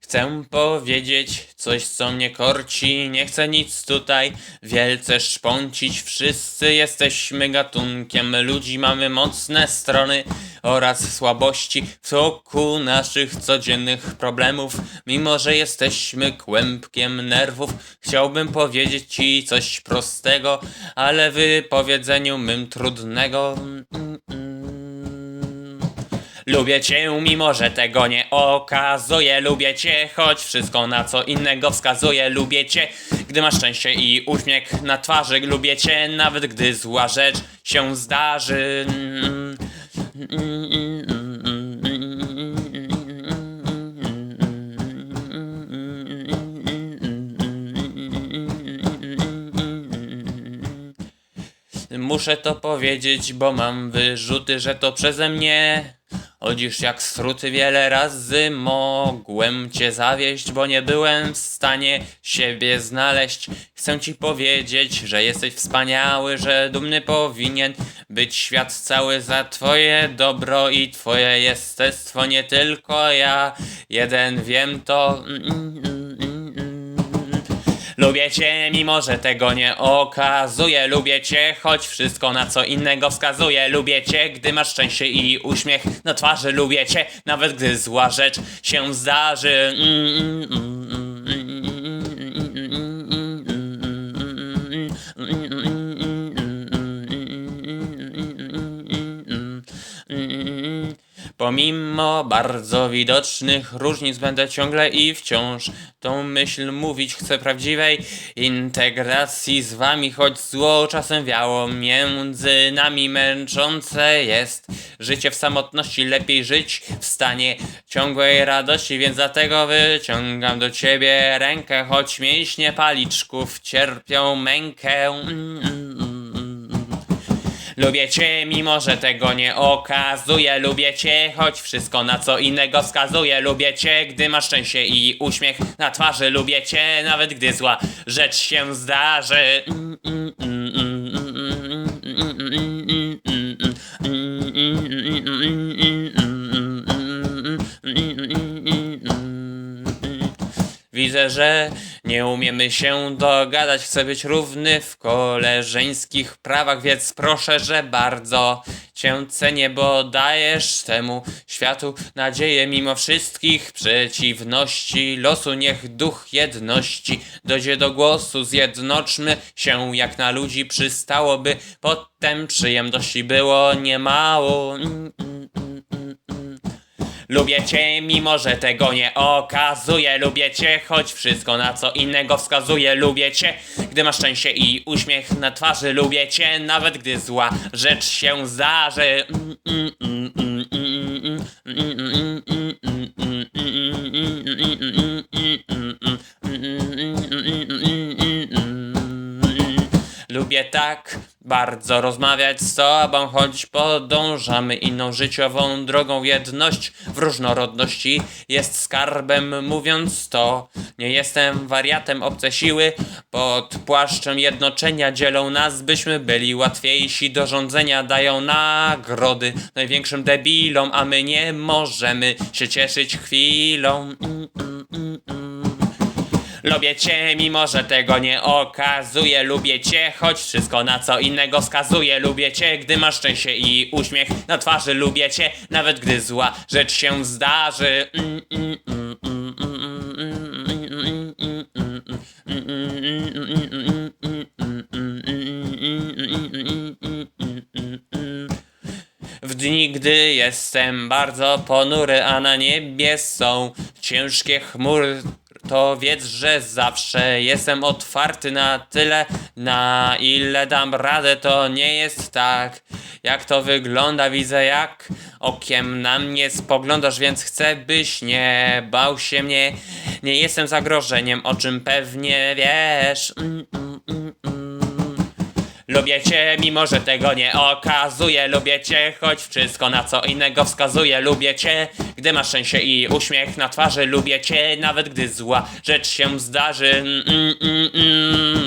Chcę powiedzieć coś, co mnie korci. Nie chcę nic tutaj wielce szpącić. Wszyscy jesteśmy gatunkiem ludzi, mamy mocne strony oraz słabości w toku naszych codziennych problemów. Mimo, że jesteśmy kłębkiem nerwów, chciałbym powiedzieć ci coś prostego, ale wypowiedzeniu mym trudnego. Lubię cię, mimo że tego nie okazuje. Lubię cię, choć wszystko na co innego wskazuje. Lubię cię, gdy masz szczęście i uśmiech na twarzy. Lubię cię, nawet gdy zła rzecz się zdarzy. Muszę to powiedzieć, bo mam wyrzuty, że to przeze mnie. Chodzisz jak struty wiele razy mogłem cię zawieść, bo nie byłem w stanie siebie znaleźć. Chcę ci powiedzieć, że jesteś wspaniały, że dumny powinien być świat cały za twoje dobro i twoje jestestwo, nie tylko ja. Jeden wiem to. Mm. Lubię cię, mimo że tego nie okazuje. Lubię cię, choć wszystko na co innego wskazuje. Lubię cię, gdy masz szczęście i uśmiech na twarzy. Lubię cię, nawet gdy zła rzecz się zdarzy. Mm, mm, mm, Pomimo bardzo widocznych różnic będę ciągle i wciąż tą myśl mówić chcę prawdziwej integracji z wami, choć zło czasem wiało między nami męczące jest. Życie w samotności, lepiej żyć w stanie ciągłej radości, więc dlatego wyciągam do ciebie rękę, choć mięśnie paliczków cierpią mękę. Mm, mm. Lubię cię, mimo że tego nie okazuje. Lubię cię, choć wszystko na co innego wskazuje. Lubię cię, gdy masz szczęście i uśmiech na twarzy. Lubię cię, nawet gdy zła rzecz się zdarzy. Widzę, że nie umiemy się dogadać. Chcę być równy w koleżeńskich prawach, więc proszę, że bardzo cię cenię, bo dajesz temu światu nadzieję mimo wszystkich przeciwności losu. Niech duch jedności dojdzie do głosu. Zjednoczmy się jak na ludzi przystałoby. Potem przyjemności było niemało. Mm. Lubię cię, mimo że tego nie okazuje. Lubię cię, choć wszystko na co innego wskazuje. Lubię cię, gdy masz szczęście i uśmiech na twarzy. Lubię cię, nawet gdy zła rzecz się zdarzy. Mm, mm, mm, mm, mm, mm, mm, mm, mm, tak bardzo rozmawiać z tobą, choć podążamy inną życiową drogą. Jedność w różnorodności jest skarbem, mówiąc to. Nie jestem wariatem, obce siły pod płaszczem jednoczenia dzielą nas, byśmy byli łatwiejsi do rządzenia. Dają nagrody największym debilom, a my nie możemy się cieszyć chwilą. Mm, mm. Lubię cię, mimo że tego nie okazuje. Lubię cię, choć wszystko na co innego wskazuje. Lubię cię, gdy masz szczęście i uśmiech na twarzy. Lubię cię, nawet gdy zła rzecz się zdarzy. W dni, gdy jestem bardzo ponury, a na niebie są ciężkie chmury, to wiedz, że zawsze jestem otwarty na tyle, na ile dam radę. To nie jest tak, jak to wygląda. Widzę, jak okiem na mnie spoglądasz, więc chcę, byś nie bał się mnie. Nie jestem zagrożeniem, o czym pewnie wiesz. Mm, mm, mm. Lubię cię, mimo że tego nie okazuje. Lubię cię, choć wszystko na co innego wskazuje. Lubię cię, gdy masz szczęście i uśmiech na twarzy. Lubię cię, nawet gdy zła rzecz się zdarzy. Mm, mm, mm, mm,